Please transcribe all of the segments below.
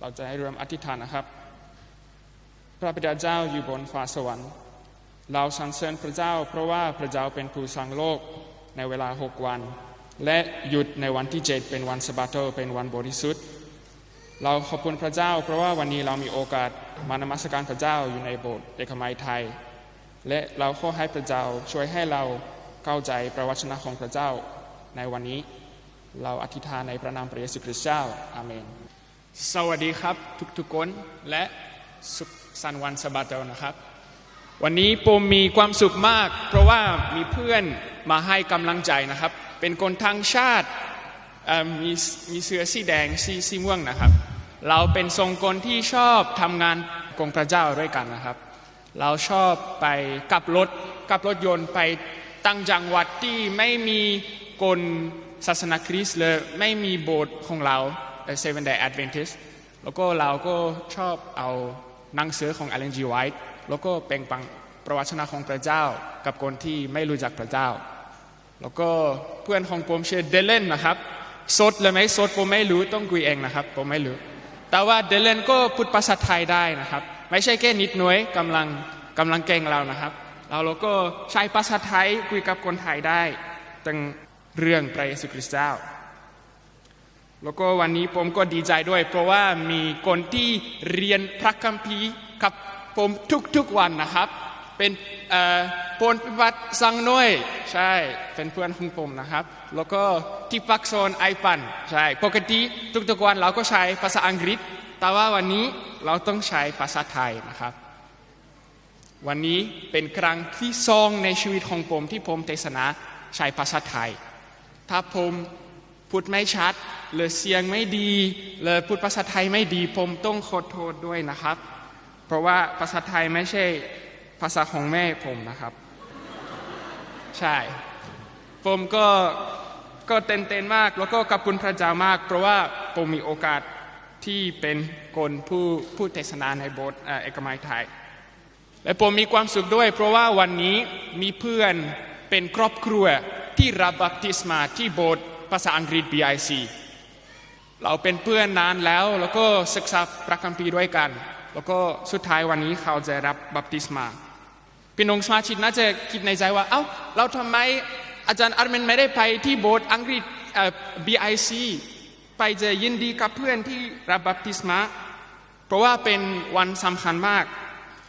เราจะให้รวมอธิษฐานนะครับ พระบิดาเจ้าอยู่บนฟ้าสวรรค์ เราสรรเสริญพระเจ้า เพราะว่าพระเจ้าเป็นผู้สร้างโลกในเวลาหกวัน และหยุดในวันที่เจ็ดเป็นวันสะบาโตเป็นวันบริสุทธิ์ เราขอบคุณพระเจ้า เพราะว่าวันนี้เรามีโอกาสมานมัสการพระเจ้าอยู่ในโบสถ์เอกมัยไทย และเราขอให้พระเจ้าช่วยให้เราเข้าใจพระวจนะของพระเจ้าในวันนี้เราอธิษฐานในพระนามพระเยซูคริสต์เจ้า อาเมน สวัสดีครับทุกๆคนและสุขสันต์วันสะบาโตนะครับ วันนี้ผมมีความสุขมาก เพราะว่ามีเพื่อนมาให้กำลังใจนะครับ เป็นคนทางชาติมีมีเสื้อสีแดงสีสีม่วงนะครับ เราเป็นทรงคนที่ชอบทำงานกองพระเจ้าด้วยกันนะครับ เราชอบไปกับรถกับรถยนต์ไปตั้งจังหวัดที่ไม่มีคนศาสนาคริสต์เลยไม่มีโบสถ์ของเรา เซเว่นเดย์แอดเวนทิสแล้วก็เราก็ชอบเอาหนังสือของ Ellen G. White แล้วก็เป็นปังประวัติศาของพระเจ้ากับคนที่ไม่รู้จักพระเจ้า แล้วก็เพื่อนของผมชื่อเดเลนนะครับสดเลยไหมสดผมไม่รู้ต้องคุยเองนะครับผมไม่รู้ แต่ว่าเดเลนก็พูดภาษาไทยได้นะครับ ไม่ใช่แค่นิดหน่วยกำลังกำลังเก่งเรานะครับเราเราก็ใช้ภาษาไทยคุยกับคนไทยได้ตั้งเรื่องพระเยซูคริสต์เจ้า แล้วก็วันนี้ผมก็ดีใจด้วย เพราะว่ามีคนที่เรียนพระคัมภีร์กับผมทุกๆวันนะครับ เป็นปนพิบัติสังน้อยใช่เป็นเพื่อนของผมนะครับ แล้วก็ที่ปักโซนไอปันใช่ปกติทุกๆวันเราก็ใช้ภาษาอังกฤษ แต่ว่าวันนี้เราต้องใช้ภาษาไทยนะครับ วันนี้เป็นครั้งที่สองในชีวิตของผมที่ผมเทศนาใช้ภาษาไทย ถ้าผมพูดไม่ชัด หรือเสียงไม่ดีหรือพูดภาษาไทยไม่ดีผมต้องขอโทษด้วยนะครับ เพราะว่าภาษาไทยไม่ใช่ภาษาของแม่ผมนะครับ ใช่ ผมก็ก็เต้นเต้นมาก แล้วก็ขอบคุณพระเจ้ามาก เพราะว่าผมมีโอกาสที่เป็นคนผู้ผู้เทศนาในโบสถ์เอ่อเอกมัยไทย และผมมีความสุขด้วย เพราะว่าวันนี้มีเพื่อนเป็นครอบครัวที่รับบัพติศมาที่โบสถ์ภาษาอังกฤษ BIC เราเป็นเพื่อนนานแล้ว แล้วก็ศึกษาพระคัมภีร์ด้วยกัน แล้วก็สุดท้ายวันนี้เขาจะรับบัพติศมาพี่น้องสมาชิกน่าจะคิดในใจว่า เอ้า เราทำไมอาจารย์อาร์เมนไม่ได้ไปที่โบสถ์อังกฤษเอ่อ BIC ไปจะยินดีกับเพื่อนที่รับบัพติศมา เพราะว่าเป็นวันสำคัญมาก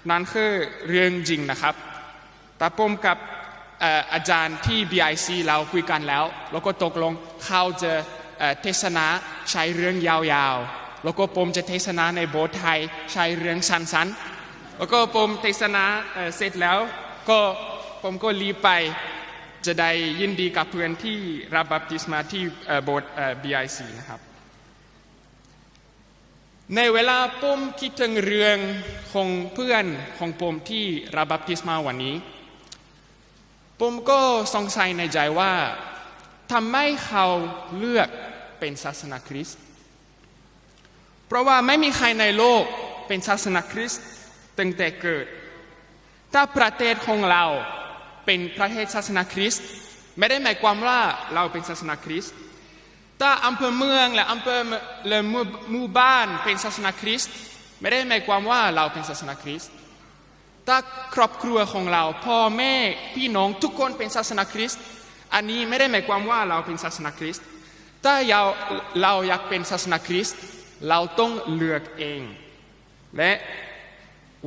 นั่นคือเรื่องจริงนะครับ แต่ผมกับเอ่ออาจารย์ที่ BIC เราคุยกันแล้ว แล้วก็ตกลงเขาจะ เทศนาใช้เรื่องยาวๆ แล้วก็ผมจะเทศนาในโบสถ์ไทยใช้เรื่องสั้นๆ แล้วก็ผมเทศนาเเสร็จแล้วก็ผมก็รีบไปจะได้ยินดีกับเพื่อนที่รับบัพติศมาที่โบสถ์เอ่อ BIC นะครับ ในเวลาผมคิดถึงเรื่องของเพื่อนของผมที่รับบัพติศมาวันนี้ ผมก็สงสัยในใจว่าทำไมเขาเลือก เป็นศาสนาคริสต์ เพราะว่าไม่มีใครในโลกเป็นศาสนาคริสต์ตั้งแต่เกิด ถ้าประเทศของเราเป็นประเทศศาสนาคริสต์ไม่ได้หมายความว่าเราเป็นศาสนาคริสต์ ถ้าอำเภอเมืองและอำเภอและหมู่หมู่บ้านเป็นศาสนาคริสต์ไม่ได้หมายความว่าเราเป็นศาสนาคริสต์ถ้าครอบครัวของเราพ่อแม่พี่น้องทุกคนเป็นศาสนาคริสต์อันนี้ไม่ได้หมายความว่าเราเป็นศาสนาคริสต์ ถ้าเราเราอยากเป็นศาสนาคริสต์เราต้องเลือกเอง และ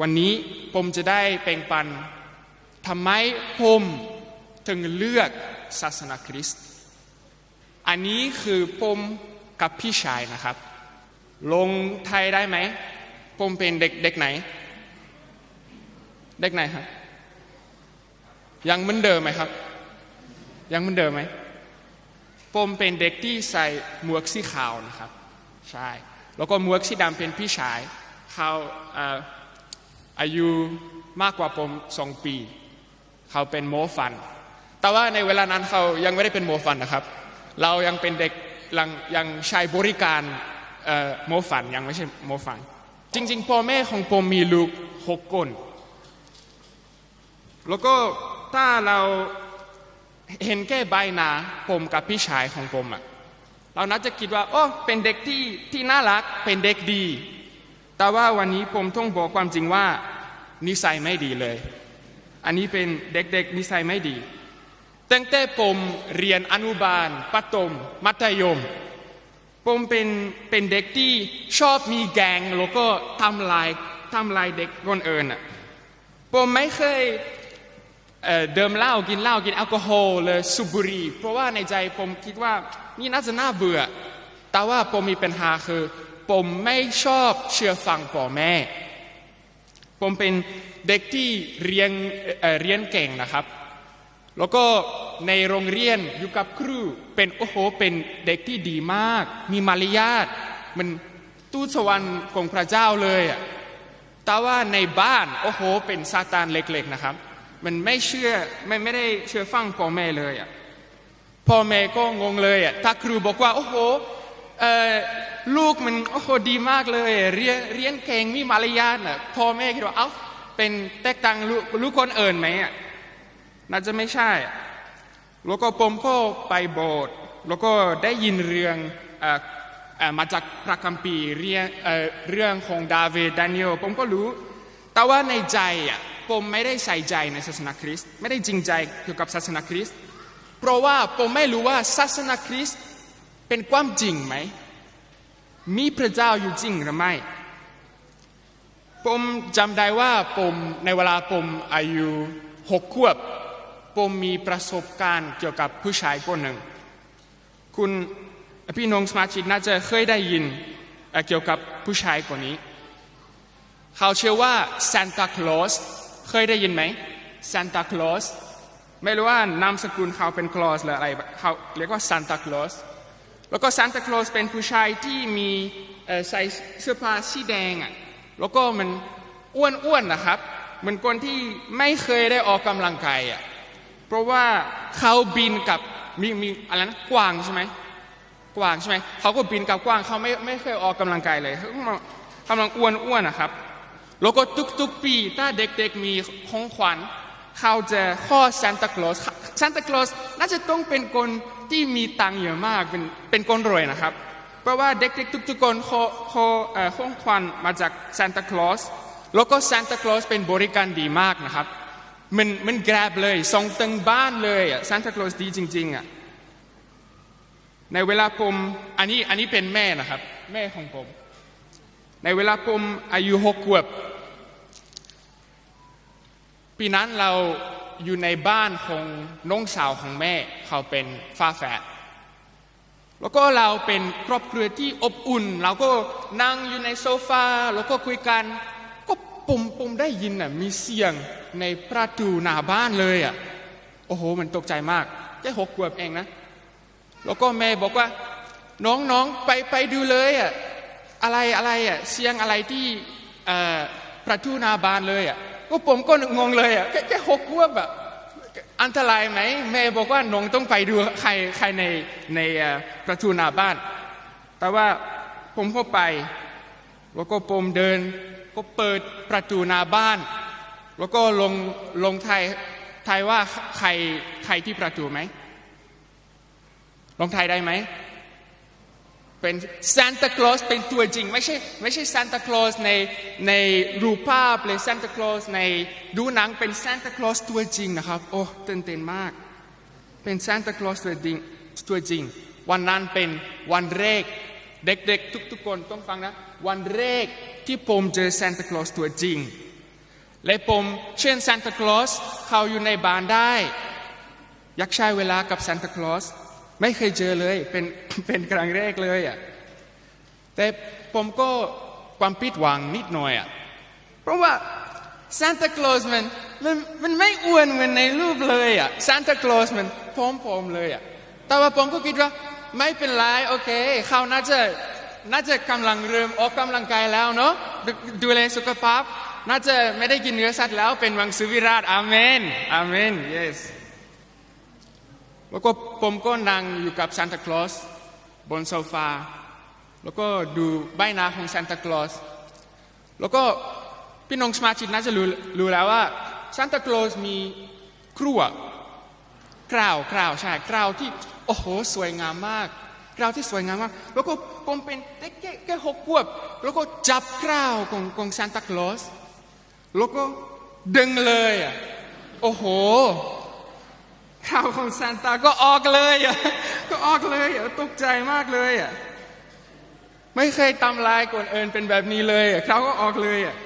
วันนี้ผมจะได้แบ่งปันทำไมผมถึงเลือกศาสนาคริสต์ อันนี้คือผมกับพี่ชายนะครับ ลงไทยได้ไหม ผมเป็นเด็กเด็กไหน เด็กไหนครับ ยังเหมือนเดิมไหมครับ ยังเหมือนเดิมไหม ผมเป็นเด็กที่ใส่หมวกสีขาวนะครับใช่แล้วก็หมวกสีดำเป็นพี่ชายเขาเอ่อายุมากกว่าผมสองปี เขาเป็นโมฟัน แต่ว่าในเวลานั้นเขายังไม่ได้เป็นโมฟันนะครับ เรายังเป็นเด็กยังยังใช้บริการโมฟันยังไม่ใช่โมฟัน จริงๆพ่อแม่ของผมมีลูกหกคน แล้วก็ถ้าเรา เห็นแค่ใบหน้าผมกับพี่ชายของผมอะเราน่าจะคิดว่าโอ้เป็นเด็กที่ที่น่ารักเป็นเด็กดี แต่ว่าวันนี้ผมต้องบอกความจริงว่า นิสัยไม่ดีเลย อันนี้เป็นเด็กๆนิสัยไม่ดี ตั้งแต่ผมเรียนอนุบาลปฐมมัธยม ผมเป็นเป็นเด็กที่ชอบมีแกงแล้วก็ทำลายทำลายเด็กคนอื่นอะผมไม่เคย เดิมเหล้ากินเหล้ากินแอลกอฮอล์เลยสูบบุหรี่เพราะว่าในใจผมคิดว่านี่น่าจะน่าเบื่อ แต่ว่าผมมีปัญหาคือ ผมไม่ชอบเชื่อฟังพ่อแม่ ผมเป็นเด็กที่เรียนเเรียนเก่งนะครับ แล้วก็ในโรงเรียนอยู่กับครูเป็นโอ้โหเป็นเด็กที่ดีมาก มีมารยาทมันตู้สวรรค์ของพระเจ้าเลยอะแต่ว่าในบ้านโอ้โหเป็นซาตานเล็กๆนะครับ มันไม่เชื่อไม่ไม่ได้เชื่อฟังพ่อแม่เลยอะพ่อแม่ก็งงเลยอะถ้าครูบอกว่าโอ้โหเอ่อลูกมันโอ้โหดีมากเลยเรียนเรียนเก่งมีมารยาทอะพ่อแม่คิดว่าเอ้าเป็นแตกต่างลูกลูกคนเอื่นไหมอะน่าจะไม่ใช่ แล้วก็ผมก็ไปโบสถ์แล้วก็ได้ยินเรื่องเอ่อมาจากพระคัมภีร์เรื่องเรื่องของดาวิดดานิเอลผมก็รู้ แต่ว่าในใจอะ ผมไม่ได้ใส่ใจในศาสนาคริสต์ไม่ได้จริงใจเกี่ยวกับศาสนาคริสต์เพราะว่าผมไม่รู้ว่าศาสนาคริสต์เป็นความจริงไหม มีพระเจ้าอยู่จริงหรือไม่ ผมจำได้ว่าผมในเวลาผมอายุหกขวบผมมีประสบการณ์เกี่ยวกับผู้ชายคนหนึ่ง คุณพี่น้องสมาชิกน่าจะเคยได้ยินเเกี่ยวกับผู้ชายคนนี้ เขาเชื่อว่าซานตาคลอส เคยได้ยินไหมซานตาคลอสไม่รู้ว่านามสกุลเขาเป็นคลอสหรืออะไรเขาเรียกว่าซานตาคลอสแล้วก็ซานตาคลอสเป็นผู้ชายที่มีใส่เสื้อผ้าสีแดงอะแล้วก็มันอ้วนๆนะครับเหมือนคนที่ไม่เคยได้ออกกำลังกายอะเพราะว่าเขาบินกับมีมีอะไรนะกวางใช่ไหมกวางใช่ไหมเขาก็บินกับกวางเขาไม่ไม่เคยออกกำลังกายเลยเขากำลังอ้วนอ้วนๆนะครับ แล้วก็ทุกๆปีถ้าเด็กๆมีของขวัญเขาจะข้อซานตาคลอสซานตาคลอสน่าจะต้องเป็นคนที่มีตังค์เยอะมากเป็นเป็นคนรวยนะครับ เพราะว่าเด็กๆทุกๆคนขอขอเอ่อของขวัญมาจากซานตาคลอสแล้วก็ซานตาคลอสเป็นบริการดีมากนะครับ มันมันแกรบเลยส่งตึงบ้านเลยซานตาคลอสดีจริงๆอะในเวลาผมอันนี้อันนี้เป็นแม่นะครับ แม่ของผม ในเวลาผมอายุหกขวบ ปีนั้นเราอยู่ในบ้านของน้องสาวของแม่เขาเป็นฟ้าแฝดแล้วก็เราเป็นครอบครัวที่อบอุ่น เราก็นั่งอยู่ในโซฟาแล้วก็คุยกัน ก็ปุ่มปุ่มได้ยินอะมีเสียงในประตูหน้าบ้านเลยอะโอ้โห มันตกใจมากแค่หกขวบเองนะ แล้วก็แม่บอกว่า น้องน้องไปไปดูเลยอะอะไรอะไรอะเสียงอะไรที่ประตูหน้าบ้านเลยอะ ก็ผมก็งงเลยอะแค่หกขวบอะอันตรายไหมแม่บอกว่าน้องต้องไปดูใครใครในในประตูหน้าบ้าน แต่ว่าผมก็ไป แล้วก็ผมเดิน ก็เปิดประตูหน้าบ้าน แล้วก็ลงลงไทายทายว่าใครใครที่ประตูไหมลองทายได้ไหม เป็นซานตาคลอสเป็นตัวจริง ไม่ใช่ไม่ใช่ซานตาคลอสในในรูปภาพหรือซานตาคลอสในดูหนังเป็นซานตาคลอสตัวจริงนะครับ โอ้ตื่นเต้นมาก เป็นซานตาคลอสตัวจริงตัวจริง วันนั้นเป็นวันแรกเด็กๆ ทุกๆคนต้องฟังนะ วันแรกที่ผมเจอซานตาคลอสตัวจริง และผมเช่นซานตาคลอสเขาอยู่ในบ้านได้ อยากใช้เวลากับซานตาคลอส ไม่เคยเจอเลยเป็นเป็นครั้งแรกเลยอะแต่ผมก็ความผิดหวังนิดหน่อยอะเพราะว่าซานตาคลอสมันมันมันไม่อ้วนเหมือนในรูปเลยอะซานตาคลอสมันผอมๆเลยอะแต่ว่าผมก็คิดว่าไม่เป็นไรโอเคเขาน่าจะน่าจะกำลังเริ่มออกกำลังกายแล้วเนาะดดูแลสุขภาพ น่าจะไม่ได้กินเนื้อสัตว์แล้วเป็นวังสุวิราชอาเมนอาเมน yes แล้วก็ผมก็นั่งอยู่กับซานตาคลอสบนโซฟา แล้วก็ดูใบหน้าของซานตาคลอสแล้วก็พี่น้องสมาชิกน่าจะรู้รู้แล้วว่าซานตาคลอสมีครัวกราวกราวใช่กราวที่โอ้โหสวยงามมากกราวที่สวยงามมาก แล้วก็ผมเป็นเด็กแค่แค่หกขวบ แล้วก็จับกราวของของซานตาคลอสแล้วก็ดึงเลยอะโอ้โห ข่าวของซานตาก็ออกเลยอะก็ออกเลยอะตกใจมากเลยอะไม่เคยทำลายคนอื่นเป็นแบบนี้เลยอะเขาก็ออกเลยอะ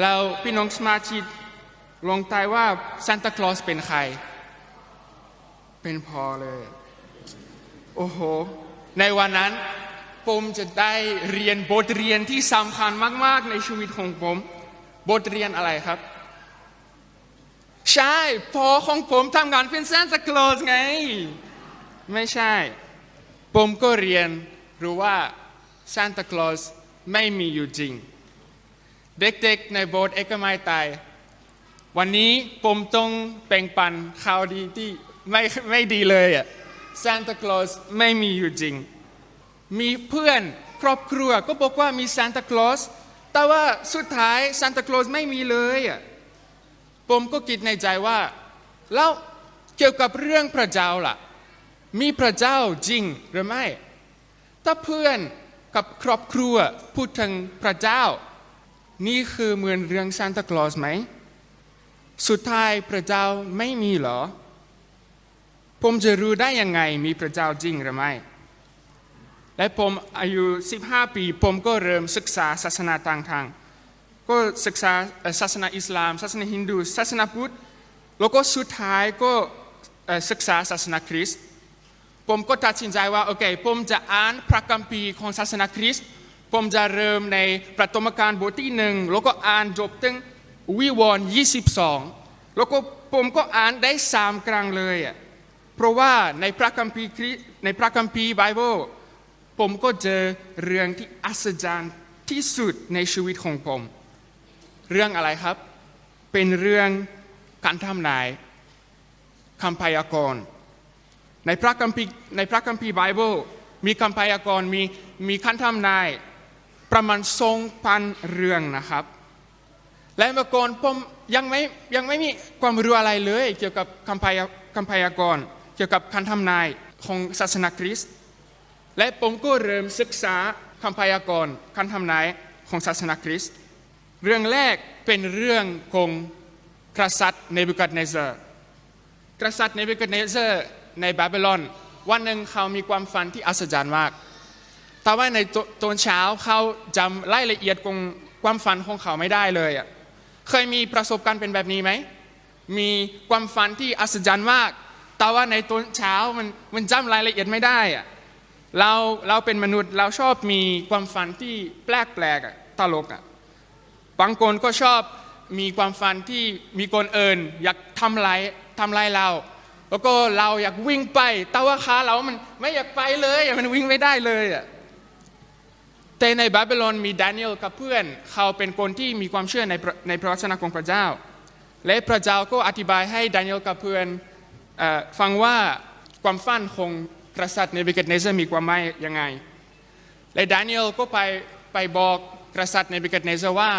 แล้วพี่น้องสมาชิกลงใต้ว่าซานตาคลอสเป็นใคร เป็นพอเลย โอ้โห ในวันนั้นผมจะได้เรียนบทเรียนที่สำคัญมาก ๆ ในชีวิตของผม บทเรียนอะไรครับ ใช่ พอของผมทำงานเป็นซานตาคลอสไง ไม่ใช่ ผมก็เรียนรู้ว่าซานตาคลอสไม่มีอยู่จริง เด็กๆในโบสถ์เอกมัยตาย วันนี้ผมต้องแบ่งปันข่าวดีที่ไม่ไม่ดีเลยอะซานตาคลอสไม่มีอยู่จริง มีเพื่อนครอบครัวก็บอกว่ามีซานตาคลอสแต่ว่าสุดท้ายซานตาคลอสไม่มีเลยอะ ผมก็คิดในใจว่า แล้วเกี่ยวกับเรื่องพระเจ้าล่ะ มีพระเจ้าจริงหรือไม่ ถ้าเพื่อนกับครอบครัวพูดถึงพระเจ้า นี่คือเหมือนเรื่องซานตาคลอสไหม สุดท้ายพระเจ้าไม่มีเหรอ ผมจะรู้ได้ยังไงมีพระเจ้าจริงหรือไม่ และผมอายุ 15 ปี ผมก็เริ่มศึกษาศาสนาต่างๆ ก็ศึกษาศาสนาอิสลาม ศาสนาฮินดู ศาสนาพุทธ แล้วก็สุดท้ายก็ศึกษาศาสนาคริสต์ ผมก็ตัดสินใจว่าโอเค ผมจะอ่านพระคัมภีร์ของศาสนาคริสต์ ผมจะเริ่มในประตมกาลบทที่หนึ่งแล้วก็อ่านจบถึงวิวรณ์22 แล้วก็ผมก็อ่านได้สามครั้งเลยอะ เพราะว่าในพระคัมภีร์ในพระคัมภีร์ไบเบิลผมก็เจอเรื่องที่อัศจรรย์ที่สุดในชีวิตของผม เรื่องอะไรครับ เป็นเรื่องการทำนายคำพยากรณ์ในพระคัมภีร์ในพระคัมภีร์ไบเบิลมีคำพยากรณ์มีมีคันทำนายประมาณทรงพันเรื่องนะครับ และเมื่อก่อนผมยังไม่ยังไม่มีความรู้อะไรเลย เกี่ยวกับคำพยาคำพยากรณ์เกี่ยวกับคันทำนายของศาสนาคริสต์และผมก็เริ่มศึกษาคำพยากรณ์คันทำนายของศาสนาคริสต์ เรื่องแรกเป็นเรื่องของกษัตริย์เนบูคัดเนเซัรกษัตริย์เนบูคัดเนเซอร์ในบาบิลอน วันหนึ่งเขามีความฝันที่อัศจรรย์มาก แต่ว่าในตอนเช้าเขาจำรายละเอียดของความฝันของเขาไม่ได้เลยอะเคยมีประสบการณ์เป็นแบบนี้ไหม มีความฝันที่อัศจรรย์มาก แต่ว่าในตอนเช้ามันมันจำรายละเอียดไม่ได้อะเราเราเป็นมนุษย์เราชอบมีความฝันที่แปลกแปลกอะตลกอะ บางคนก็ชอบมีความฝันที่มีคนเอินอยากทำลายทำลายเรา แล้วก็เราอยากวิ่งไป แต่ว่าขาเรามันไม่อยากไปเลยอะมันวิ่งไม่ได้เลยอะแต่ในบาบิโลนมีดานิเอลกับเพื่อน เขาเป็นคนที่มีความเชื่อในในพระวจนะของพระเจ้า และพระเจ้าก็อธิบายให้ดานิเอลกับเพื่อนอฟังว่าความฝันของกษัตริย์เนบิเกตเนเซอร์มีความหมายยังไง และดานิเอลก็ไปไปบอกกษัตริย์เนบิเกตเนเซอร์ว่า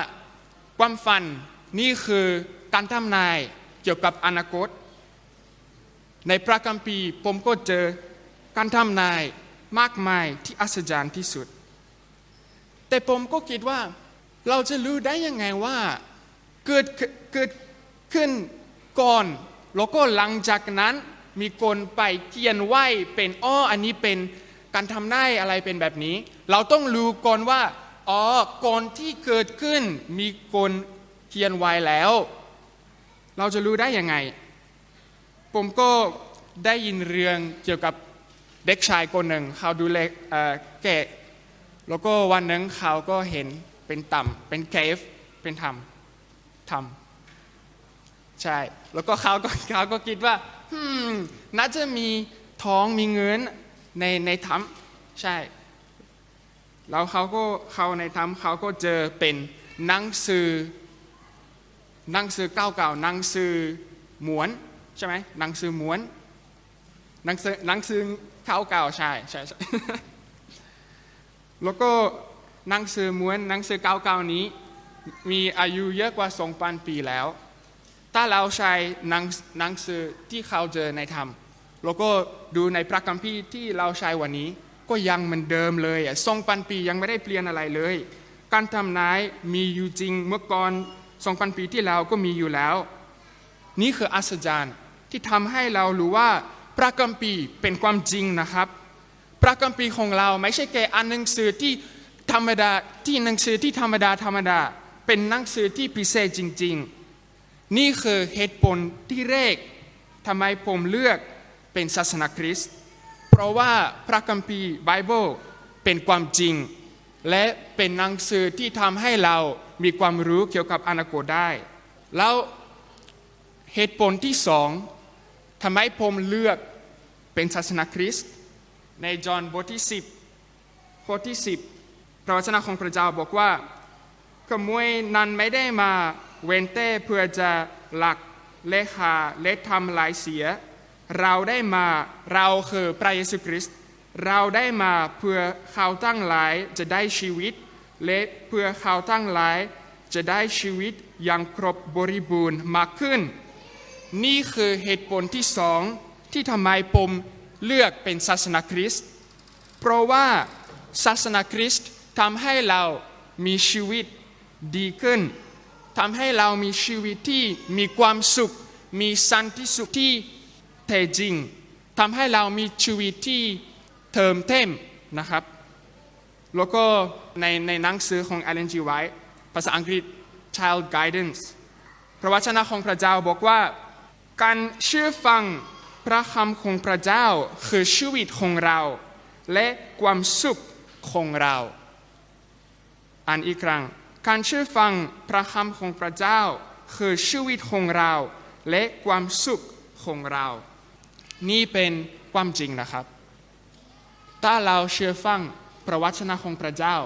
ความฝันนี่คือการทำนายเกี่ยวกับอนาคต ในพระคัมภีร์ผมก็เจอการทำนายมากมายที่อัศจรรย์ที่สุด แต่ผมก็คิดว่าเราจะรู้ได้ยังไงว่าเกิดเกิดขึ้นก่อน แล้วก็หลังจากนั้นมีคนไปเขียนไว้เป็นอ้ออันนี้เป็นการทำนายอะไรเป็นแบบนี้ เราต้องรู้ก่อนว่า อ๋อก่อนที่เกิดขึ้นมีคนเขียนไว้แล้ว เราจะรู้ได้ยังไง ผมก็ได้ยินเรื่องเกี่ยวกับเด็กชายคนหนึ่ง เขาดูแลแกะแล้วก็วันหนึ่งเขาก็เห็นเป็นต่ำเป็นเคฟเป็นถ้ำถ้ำใช่ แล้วก็เขาก็เขาก็คิดว่าฮึมน่าจะมีท้องมีเงินในในถ้ำใช่ แล้วเขาก็เข้าในถ้ำเขาก็เจอเป็นหนังสือหนังสือเก่าๆหนังสือหมวนใช่ไหมหนังสือหมวนหนังสือหนังสือเก่าๆใช่ใช่ใช่แล้วก็หนังสือม้วนหนังสือเก่าๆนี้ มีอายุเยอะกว่า 2,000 ปีแล้ว ถ้าเราใช้หนังหนังสือที่เขาเจอในธรรมแล้วก็ดูในพระคัมภีร์ที่เราใช้วันนี้ ก็ยังเหมือนเดิมเลยอะสองพันปียังไม่ได้เปลี่ยนอะไรเลย การทำนายมีอยู่จริงเมื่อก่อนสองพันปีที่แล้วก็มีอยู่แล้ว นี่คืออัศจรรย์ที่ทำให้เรารู้ว่าพระคัมภีเป็นความจริงนะครับ พระคัมภีของเราไม่ใช่แค่อ่านหนังสือที่ธรรมดาที่หนังสือที่ธรรมดาธรรมดา เป็นหนังสือที่พิเศษจริง ๆ นี่คือเหตุผลที่แรกทำไมผมเลือกเป็นศาสนาคริสต์ ราะว่าพระคัมภีร์ไบเบิลเป็นความจริง และเป็นหนังสือที่ทำให้เรามีความรู้เกี่ยวกับอนาคตได้ แล้วเหตุผลที่สองทำไมผมเลือกเป็นศาสนาคริสต์ในจอห์นบทที่ 10ข้อที่ 10 พระวจนะของพระเจ้าบอกว่าขโมยนั้นไม่ได้มาเว้นแต่เพื่อจะหลักและหาและทำลายเสีย เราได้มาเราคือพระเยซูคริสต์เราได้มาเพื่อเขาตั้งหลายจะได้ชีวิต และเพื่อเขาตั้งหลายจะได้ชีวิตอย่างครบบริบูรณ์มากขึ้น นี่คือเหตุผลที่สองที่ทำไมผมเลือกเป็นศาสนาคริสต์เพราะว่าศาสนาคริสต์ทำให้เรามีชีวิตดีขึ้นทำให้เรามีชีวิตที่มีความสุข มีสันติสุขที่ แท้จริงทำให้เรามีชีวิตที่เติมเต็มนะครับ แล้วก็ในในหนังสือของ Ellen G. White ภาษาอังกฤษ Child Guidance พระวจนะของพระเจ้าบอกว่า การเชื่อฟังพระคำของพระเจ้าคือชีวิตของเรา และความสุขของเรา อ่านอีกครั้ง การเชื่อฟังพระคำของพระเจ้า คือชีวิตของเรา และความสุขของเรา นี่เป็นความจริงนะครับ ถ้าเราเชื่อฟังพระวจนะของพระเจ้า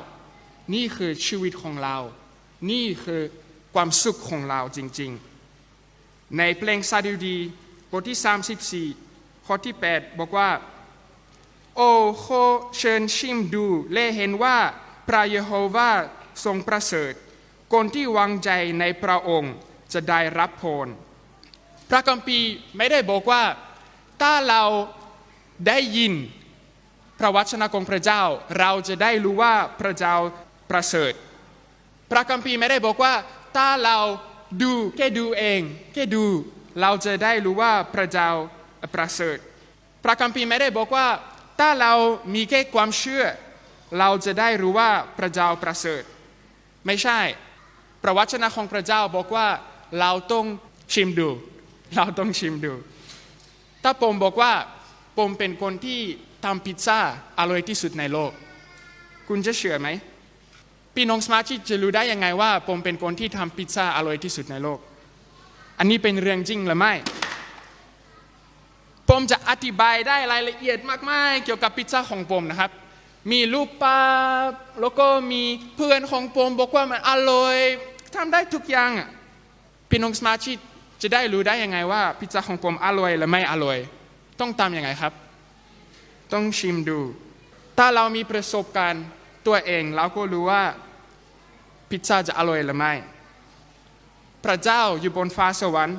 นี่คือชีวิตของเรา นี่คือความสุขของเราจริงๆ ในเพลงซาดิวดีบทที่ 34 ข้อที่ 8 บอกว่า โอ้โคเชิญชิมดูและเห็นว่าพระเยโฮวาทรงประเสริฐ คนที่วางใจในพระองค์จะได้รับพรพระคัมภีร์ไม่ได้บอกว่า ถ้าเราได้ยินพระวจนะของพระเจ้า เราจะได้รู้ว่าพระเจ้าประเสริฐ พระคัมภีร์ไม่ได้บอกว่าถ้าเราดูแค่ดูเองแค่ดูเราจะได้รู้ว่าพระเจ้าประเสริฐ พระคัมภีร์ไม่ได้บอกว่า ถ้าเรามีแค่ความเชื่อ เราจะได้รู้ว่าพระเจ้าประเสริฐ ไม่ใช่ พระวจนะของพระเจ้าบอกว่าเราต้องชิมดู เราต้องชิมดู ถ้าผมบอกว่าผมเป็นคนที่ทำพิซซ่าอร่อยที่สุดในโลก คุณจะเชื่อไหมพี่น้องสมาชิกจะรู้ได้ยังไงว่าผมเป็นคนที่ทำพิซซ่าอร่อยที่สุดในโลก อันนี้เป็นเรื่องจริงหรือไม่ผมจะอธิบายได้รายละเอียดมากๆเกี่ยวกับพิซซ่าของผมนะครับ มีรูปปลาแล้วก็มีเพื่อนของผมบอกว่ามันอร่อยทำได้ทุกอย่างอะพี่น้องสมาชิก จะได้รู้ได้ยังไงว่าพิซซ่าของผมอร่อยหรือไม่อร่อย ต้องทำยังไงครับ ต้องชิมดู ถ้าเรามีประสบการณ์ตัวเองเราก็รู้ว่าพิซซ่าจะอร่อยหรือไม่ พระเจ้าอยู่บนฟ้าสวรรค์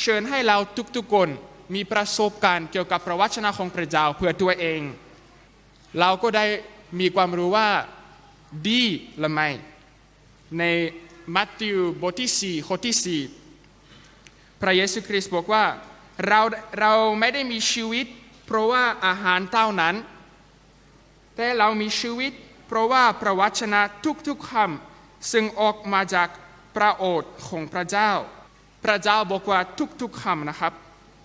เชิญให้เราทุกๆคนมีประสบการณ์เกี่ยวกับพระวจนะของพระเจ้าเพื่อตัวเอง เราก็ได้มีความรู้ว่าดีหรือไม่ ในมัทธิวบทที่4ข้อที่4 ระเยซูคริสต์บอกว่าเราเราไม่ได้มีชีวิต เพราะว่าอาหารเท่านั้น แต่เรามีชีวิต เพราะว่าพระวจนะทุกๆคำซึ่งออกมาจากพระโอษฐ์ของพระเจ้า พระเจ้าบอกว่าทุกๆคำนะครับ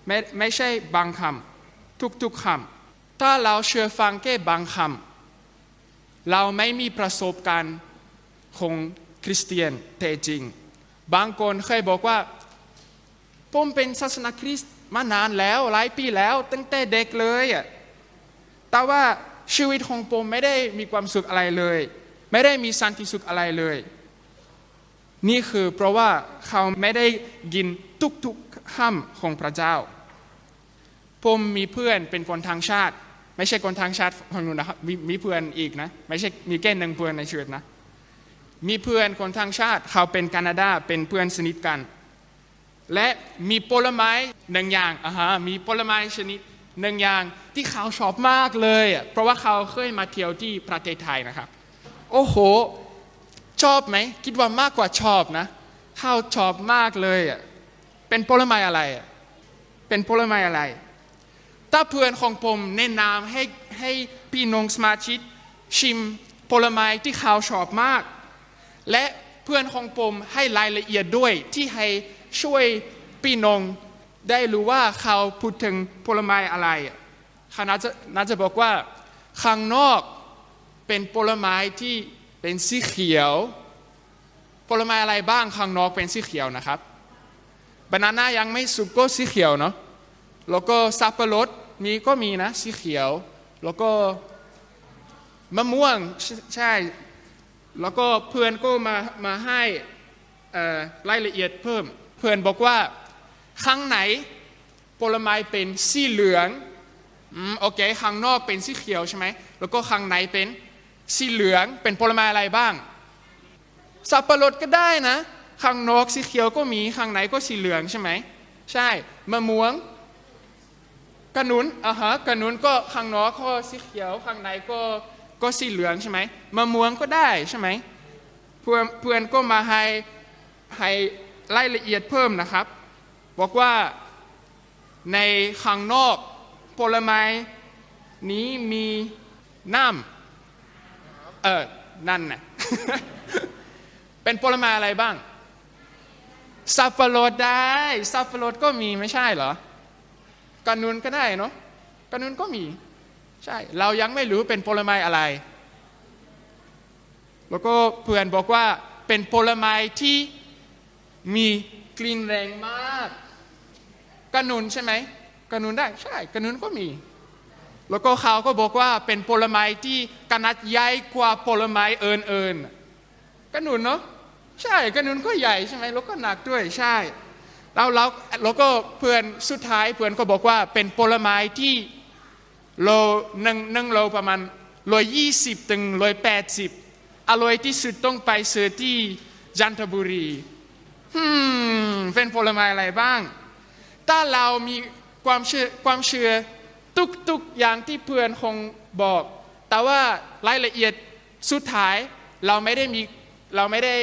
ไม่ไม่ใช่บางคำทุกๆคำถ้าเราเชื่อฟังแค่บางคำเราไม่มีประสบการณ์ของคริสเตียนแท้จริง บางคนเคยบอกว่า ผมเป็นศาสนาคริสต์มานานแล้วหลายปีแล้ว ตั้งแต่เด็กเลยอะแต่ว่าชีวิตของผมไม่ได้มีความสุขอะไรเลย ไม่ได้มีสันติสุขอะไรเลย นี่คือเพราะว่าเขาไม่ได้กินทุกๆคำของพระเจ้า ผมมีเพื่อนเป็นคนทางชาติ ไม่ใช่คนทางชาติฝั่งนูนนะครับมมีเพื่อนอีกนะไม่ใช่มีแค่หนึ่งเพื่อนในชีวิตนะ มีเพื่อนคนทางชาติเขาเป็นแคนาดาเป็นเพื่อนสนิทกัน และมีผลไม้หนึ่งอย่างอ่าฮะมีผลไม้ชนิดหนึ่งอย่างที่เขาชอบมากเลยอะเพราะว่าเขาเคยมาเที่ยวที่ประเทศไทยนะครับ โอ้โห ชอบไหม คิดว่ามากกว่าชอบนะ เขาชอบมากเลยอะเป็นผลไม้อะไรอะเป็นผลไม้อะไร ถ้าเพื่อนของผมแนะนำให้ให้พี่น้องสมาชิกชิมผลไม้ที่เขาชอบมาก และเพื่อนของผมให้รายละเอียดด้วยที่ให้ ช่วยพี่น้องได้รู้ว่าเขาพูดถึงผลไม้อะไรเขาน่าจะน่าจะบอกว่าข้างนอกเป็นผลไม้ที่เป็นสีเขียวผลไม้อะไรบ้างข้างนอกเป็นสีเขียวนะครับบานาน่ายังไม่สุกก็สีเขียวเนาะแล้วก็สับปะรดมีก็มีนะสีเขียว แล้วก็มะม่วงใช่ แล้วก็เพื่อนก็มามาให้รายละเอียดเพิ่ม เพื่อนบอกว่าข้างไหนผลไม้เป็นสีเหลืองอืมโอเคข้างนอกเป็นสีเขียวใช่ไหมแล้วก็ข้างในเป็นสีเหลืองเป็นผลไม้อะไรบ้าง สับปะรดก็ได้นะ ข้างนอกสีเขียวก็มีข้างในก็สีเหลืองใช่ไหมใช่มะม่วงกระนุนอะฮะกระนุนก็ข้างนอกก็สีเขียวข้างในก็ก็สีเหลืองใช่ไหมมะม่วงก็ได้ใช่ไหมเพื่อนเพื่อนก็มาให้ให้ รายละเอียดเพิ่มนะครับ บอกว่าในข้างนอกผลไม้นี้มีน้ำเออนั่นน่ะเป็นผลไม้อะไรบ้าง สับปะรดได้ สับปะรดก็มีไม่ใช่เหรอกระนุนก็ได้เนาะกระนุนก็มี ใช่ เรายังไม่รู้เป็นผลไม้อะไร แล้วก็เพื่อนบอกว่าเป็นผลไม้ที่ มีกลิ่นแรงมากกระนุนใช่ไหมกระนุนได้ใช่กระนุนก็มี แล้วก็เขาก็บอกว่าเป็นผลไม้ที่ขนาดใหญ่กว่าผลไม้เอิญๆกระนุนเนาะใช่กระนุนก็ใหญ่ใช่ไหมแล้วก็หนักด้วยใช่แล้วแล้วแล้วก็เพื่อนสุดท้ายเพื่อนก็บอกว่าเป็นผลไม้ที่โลหนึ่งหนึ่งโลประมาณร้อยยี่สิบถึงร้อยแปดสิบอร่อยที่สุดต้องไปซื้อที่จันทบุรี ฮึมเป็นผลไม้อะไรบ้าง ถ้าเรามีความเชื่อความเชื่อทุกทุกอย่างที่เพื่อนคงบอก แต่ว่ารายละเอียดสุดท้ายเราไม่ได้มีเราไม่ได้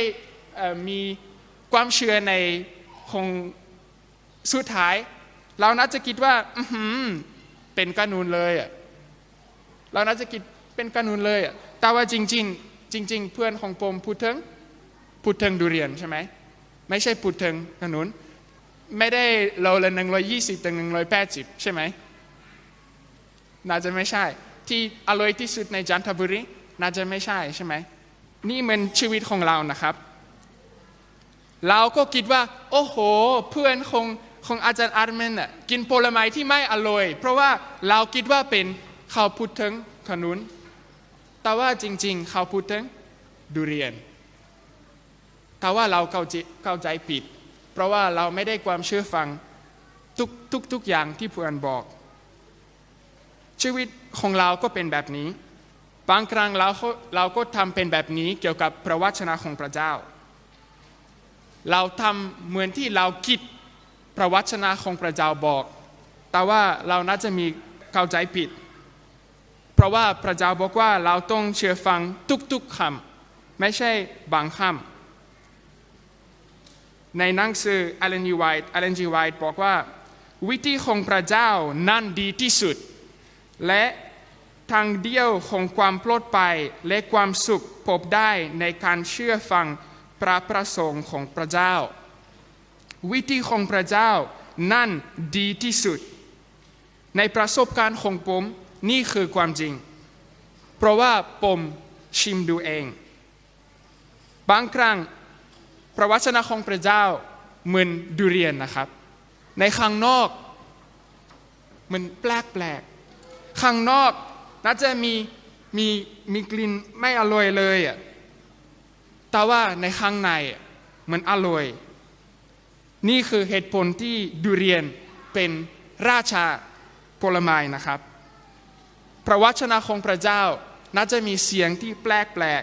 มีความเชื่อในคงสุดท้าย เราน่าจะคิดว่าอืเป็นกานูนเลยอะเราน่าจะคิดเป็นกานูนเลยอะแต่ว่าจริง ๆ จริง ๆ เพื่อนของผมพูดถึงพูดถึงดุเรียนใช่ไหม ไม่ใช่พูดถึงกานูนไม่ได้โลละหนึ่งร้อยยี่สิบถึงหนึ่งร้อยแปดสิบใช่ไหมน่าจะไม่ใช่ ที่อร่อยที่สุดในจันทบุรีน่าจะไม่ใช่ใช่ไหมนี่เหมือนชีวิตของเรานะครับ เราก็คิดว่า โอ้โห เพื่อนของของอาจารย์อาร์เมนน่ะกินผลไม้ที่ไม่อร่อย เพราะว่าเราคิดว่าเป็นเขาวพูดถึงขนุน แต่ว่าจริงๆเขาวพูดถึงดุเรียน แต่ว่าเราเข้าใจเข้าใจผิด เพราะว่าเราไม่ได้ความเชื่อฟังทุกทุกทุกอย่างที่เพื่อนบอก ชีวิตของเราก็เป็นแบบนี้ บางครั้งเราก็เราก็ทำเป็นแบบนี้เกี่ยวกับพระวจนะของพระเจ้า เราทำเหมือนที่เราคิดพระวจนะของพระเจ้าบอก แต่ว่าเราน่าจะมีเข้าใจผิด เพราะว่าพระเจ้าบอกว่าเราต้องเชื่อฟังทุกๆคำไม่ใช่บางคำ ในหนังสือ Ellen G. White Ellen G. White บอกว่า วิธีของพระเจ้านั่นดีที่สุด และทางเดียวของความปลอดภัยและความสุขพบได้ในการเชื่อฟังพระประสงค์ของพระเจ้า วิธีของพระเจ้านั่นดีที่สุด ในประสบการณ์ของผมนี่คือความจริง เพราะว่าผมชิมดูเอง บางครั้ง พระวจนะของพระเจ้าเหมือนดุเรียนนะครับ ในข้างนอกมันแปลกแปลกข้างนอกน่าจะมีมีมีกลิ่นไม่อร่อยเลยอะแต่ว่าในข้างในมันอร่อย นี่คือเหตุผลที่ดุเรียนเป็นราชาผลไม้นะครับ พระวจนะของพระเจ้าน่าจะมีเสียงที่แปลกแปลก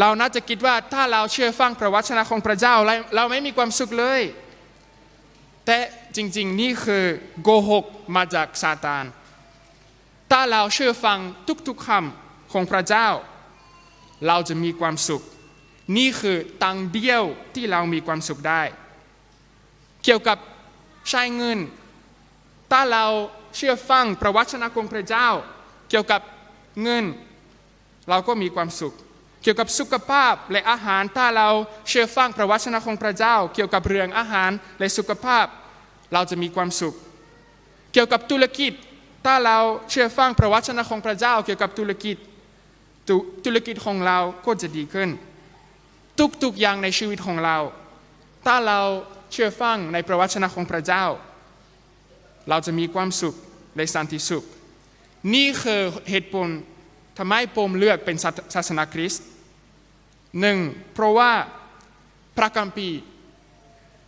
เราน่าจะคิดว่าถ้าเราเชื่อฟังพระวจนะของพระเจ้าเราไม่มีความสุขเลย แต่จริงๆนี่คือโกหกมาจากซาตาน ถ้าเราเชื่อฟังทุกๆคำของพระเจ้า เราจะมีความสุข นี่คือตังเดียวที่เรามีความสุขได้ เกี่ยวกับใช้เงิน ถ้าเราเชื่อฟังประวัตินาของพระเจ้า เกี่ยวกับเงิน เราก็มีความสุข เกี่ยวกับสุขภาพและอาหารถ้าเราเชื่อฟังประวัตินาของพระเจ้า เกี่ยวกับเรื่องอาหารและสุขภาพ เราจะมีความสุข เกี่ยวกับธุรกิจ ถ้าเราเชื่อฟังประวัตินาของพระเจ้า เกี่ยวกับธุรกิจธุรกิจของเราก็จะดีขึ้น ทุกๆอย่างในชีวิตของเรา ถ้าเราเชื่อฟังในประวัตินาของพระเจ้า เราจะมีความสุขและสันติสุข นี่คือเหตุผลทำไมผมเลือกเป็นศาสนาคริสต์ หนึ่งเพราะว่าพระคัมภีร์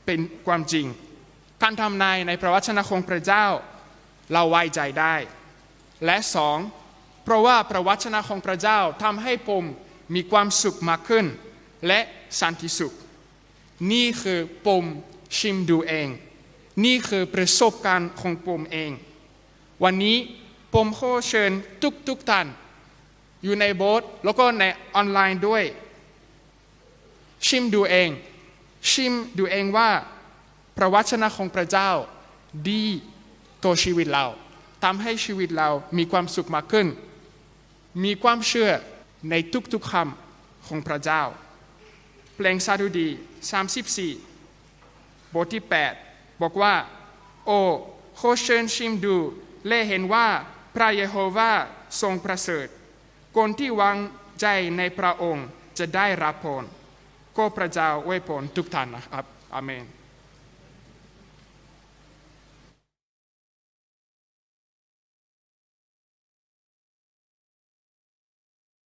เป็นความจริง การทำนายในประวัตินาของพระเจ้าเราไว้ใจได้ และสองเพราะว่าประวัตินาของพระเจ้าทำให้ผมมีความสุขมากขึ้น และสันติสุข นี่คือผมชิมดูเอง นี่คือประสบการณ์ของผมเอง วันนี้ผมขอเชิญทุกทุกท่านอยู่ในโบสถ์แล้วก็ในออนไลน์ด้วย ชิมดูเอง ชิมดูเองว่าประวัตินาของพระเจ้าดีต่อชีวิตเราทำให้ชีวิตเรามีความสุขมากขึ้น มีความเชื่อในทุกๆคำของพระเจ้า เพลงสาดุดี 34 บทที่ 8 บอกว่า โอ้ขอเชิญชิมดูและเห็นว่าพระเยโฮวาทรงประเสริฐ คนที่วางใจในพระองค์จะได้รับพร ก็พระเจ้าอวยพรทุกท่านนะครับอาเมน